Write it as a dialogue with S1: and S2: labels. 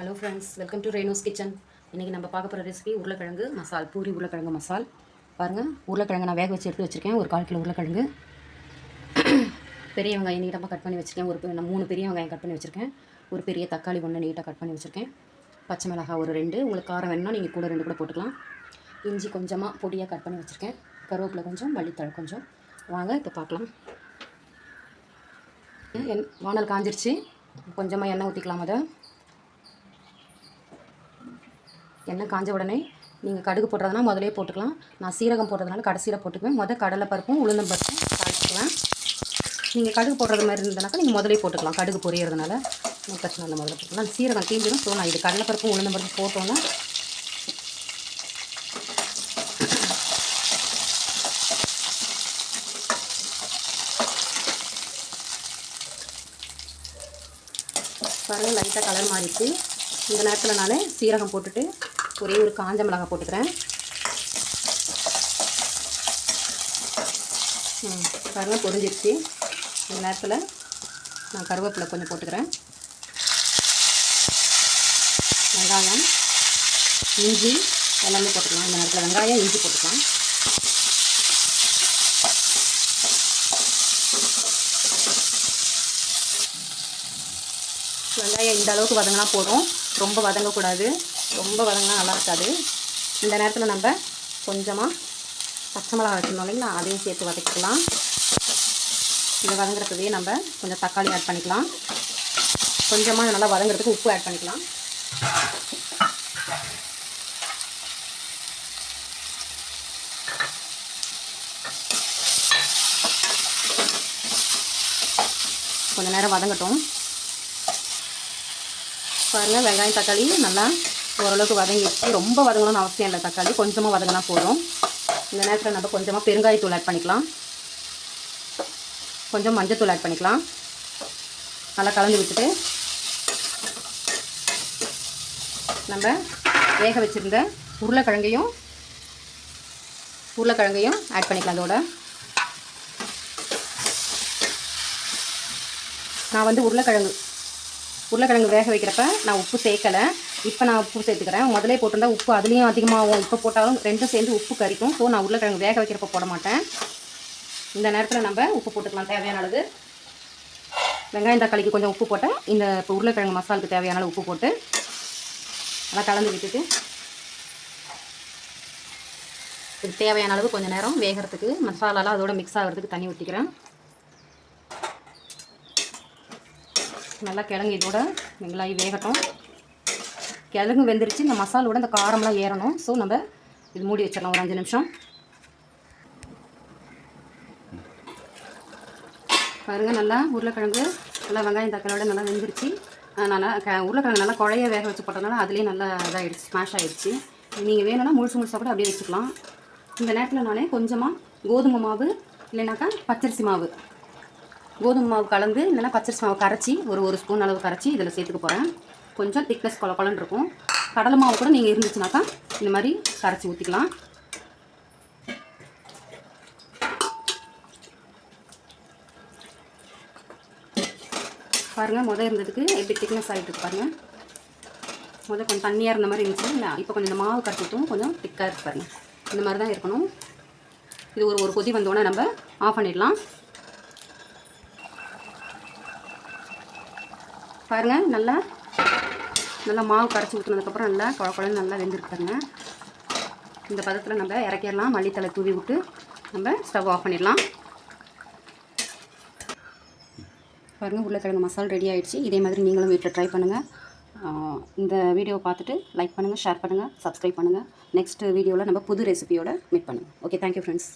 S1: Hello friends welcome to Reno's kitchen இன்றைக்கி நம்ம பார்க்க போகிற ரெசிபி உருளைக்கிழங்கு மசால் பூரி உருளைக்கிழங்கு மசால். பாருங்கள் உருளைக்கிழங்கு நான் வேக வச்சு எடுத்து வச்சுருக்கேன். ஒரு கால் கிலோ உருளைக்கிழங்கு. பெரிய வெங்காயம் நீட்டமாக கட் பண்ணி வச்சுருக்கேன். ஒரு பெ- நான் மூணு பெரிய வெங்காயம் கட் பண்ணி வச்சுருக்கேன். ஒரு பெரிய தக்காளி ஒன்று நீட்டாக கட் பண்ணி வச்சுருக்கேன். பச்சை மிளகாய் ஒரு ரெண்டு. உங்களுக்கு காரம் வேணும்னா நீங்கள் கூட ரெண்டு கூட போட்டுக்கலாம். இஞ்சி கொஞ்சமாக பொடியாக கட் பண்ணி வச்சுருக்கேன். கருவேப்பிலை கொஞ்சம் மல்லித்தழை கொஞ்சம். வாங்க இப்போ பார்க்கலாம். என் வானல் காஞ்சிருச்சு. கொஞ்சமாக எண்ணெய் ஊற்றிக்கலாம் அதை. எண்ணெய் காஞ்ச உடனே நீங்கள் கடுகு போடுறதுனா முதலே போட்டுக்கலாம். நான் சீரகம் போடுறதுனால கடைசியில் போட்டுக்குவேன். முதல் கடலை பருப்பும் உளுந்தம் பருப்பும் தாளிச்சுக்குவேன். நீங்கள் கடுகு போடுறது மாதிரி இருந்தனாக்கா நீங்கள் முதலே போட்டுக்கலாம். கடுகு பொரியறதுனால. ஒன்றும் பிரச்சனை இல்லை முதல்ல போட்டுக்கலாம். சீரகம் தீஞ்சிடும் ஸோ நான் இது கடலை பருப்பும் உளுந்தம் பருப்பு போட்டோன்னா பாருங்கள் லைட்டாக கலர் மாறிடுச்சு. இந்த நேரத்தில் நான் சீரகம் போட்டுட்டு ஒரே ஒரு காஞ்ச மிளகாய் போட்டுக்கிறேன். ம், பாருங்கள் பொரிஞ்சிருச்சு. இந்த நேரத்தில் நான் கருவேப்பிலை கொஞ்சம் போட்டுக்கிறேன். வெங்காயம் இஞ்சி எல்லாமே போட்டுக்கலாம். இந்த நேரத்தில் வெங்காயம் இஞ்சி போட்டுக்கலாம். வெங்காயம் இந்த அளவுக்கு வதங்கினா போதும். ரொம்ப வதங்கக்கூடாது. ரொம்ப வதங்கினா நல்லா இருக்காது. இந்த நேரத்தில் நம்ம கொஞ்சமாக பச்சை மிளகா வச்சுருந்தோம் இல்லைங்களா? அதையும் சேர்த்து வதக்கிக்கலாம். இதை வதங்குறதுவே நம்ம கொஞ்சம் தக்காளி ஆட் பண்ணிக்கலாம். கொஞ்சமாக நல்லா வதங்குறதுக்கு உப்பு ஆட் பண்ணிக்கலாம். கொஞ்சம் நேரம் வதங்கட்டும். பாருங்கள் வெங்காயம் தக்காளி நல்லா ஓரளவுக்கு வதங்கிடுச்சு. ரொம்ப வதங்கணும்னு அவசியம் இல்லை. தக்காளி கொஞ்சமாக வதங்கினா போதும். இந்த நேரத்தில் நம்ம கொஞ்சமாக பெருங்காயத்தூள் ஆட் பண்ணிக்கலாம். கொஞ்சம் மஞ்சத்தூள் ஆட் பண்ணிக்கலாம். நல்லா கலந்து விட்டுட்டு நம்ம வேக வச்சுருந்த உருளைக்கிழங்கையும் உருளைக்கிழங்கையும் ஆட் பண்ணிக்கலாம் அதோட நான் வந்து உருளைக்கிழங்கு உருளைக்கிழங்கு வேக வைக்கிறப்ப நான் உப்பு சேர்க்கலை. இப்போ நான் உப்பு சேர்த்துக்கிறேன். முதலே போட்டிருந்தா உப்பு அதுலேயும் அதிகமாகும். இப்போ போட்டாலும் ரெண்டும் சேர்ந்து உப்பு கறிக்கும் ஸோ நான் உருளைக்கிழங்கு வேக வைக்கிறப்ப போட மாட்டேன். இந்த நேரத்தில் நம்ம உப்பு போட்டுக்கலாம். தேவையான அளவு. வெங்காயம் தக்காளிக்கு கொஞ்சம் உப்பு போட்டேன். இந்த இப்போ உருளைக்கிழங்கு மசாலுக்கு தேவையான அளவு உப்பு போட்டு நல்லா கலந்து விட்டுட்டு இது தேவையான அளவு கொஞ்சம் நேரம் வேகிறதுக்கு மசாலாலாம் அதோட மிக்ஸ் ஆகிறதுக்கு தண்ணி ஊற்றிக்கிறேன் நல்லா கிழங்கு இதோட வெங்காயம் வேகட்டும். கிழங்கு வெந்துருச்சு. இந்த மசாலோட இந்த காரம்லாம் ஏறணும். ஸோ நம்ம இது மூடி வச்சிடலாம். ஒரு அஞ்சு நிமிஷம். பாருங்கள் நல்லா உருளைக்கிழங்கு நல்லா வெங்காயம் தக்காளியோட நல்லா வெந்துருச்சு. நல்லா க உருளைக்கிழங்கு நல்லா குழைய வேக வச்சு போட்டதுனால அதுலேயே நல்லா இதாகிடுச்சு ஸ்மாஷ் ஆகிடுச்சு நீங்கள் வேணும்னா முழுசு முழுசாக கூட அப்படியே வச்சுக்கலாம். இந்த நேரத்தில் நானே கொஞ்சமாக கோதுமை மாவு இல்லைனாக்கா பச்சரிசி மாவு. கோதுமை மாவு கலந்து இல்லைன்னா பச்சரிசி மாவு கரைச்சி ஒரு ஒரு ஸ்பூன் அளவு கரைச்சி இதில் சேர்த்துக்க போகிறேன் கொஞ்சம் திக்னஸ் கொல கொலன்னு இருக்கும். கடலை மாவு கூட நீங்கள் இருந்துச்சுனாக்கா இந்த மாதிரி கரைச்சி ஊற்றிக்கலாம் பாருங்கள் முதல் இருந்ததுக்கு எப்படி திக்னஸ் ஆகிட்டு இருக்கு பாருங்கள் முதல் கொஞ்சம் தண்ணியாக இருந்த மாதிரி இருந்துச்சு. இல்லை இப்போ கொஞ்சம் இந்த மாவு கரைச்சிட்டும் கொஞ்சம் திக்காக இருக்கு பாருங்கள் இந்த மாதிரி தான் இருக்கணும். இது ஒரு ஒரு கொதி வந்தோடனே நம்ம ஆஃப் பண்ணிடலாம். பாருங்கள் நல்லா நல்லா மாவு கரைச்சி ஊற்றுனதுக்கப்புறம் நல்லா குழ நல்லா வெந்திருக்கு பாருங்க இந்த பதத்தில் நம்ம இறக்கிடலாம். மல்லித்தலை தூவி விட்டு நம்ம ஸ்டவ் ஆஃப் பண்ணிடலாம். பாருங்கள் உருளைக்கிழங்கு மசால் ரெடி ஆகிடுச்சு இதே மாதிரி நீங்களும் வீட்டில் ட்ரை பண்ணுங்கள் இந்த வீடியோவை பார்த்துட்டு லைக் பண்ணுங்கள் ஷேர் பண்ணுங்கள் சப்ஸ்கிரைப் பண்ணுங்கள் நெக்ஸ்ட் வீடியோவில் நம்ம புது ரெசிபியோட மீட் பண்ணுங்கள் ஓகே தேங்க்யூ ஃப்ரெண்ட்ஸ்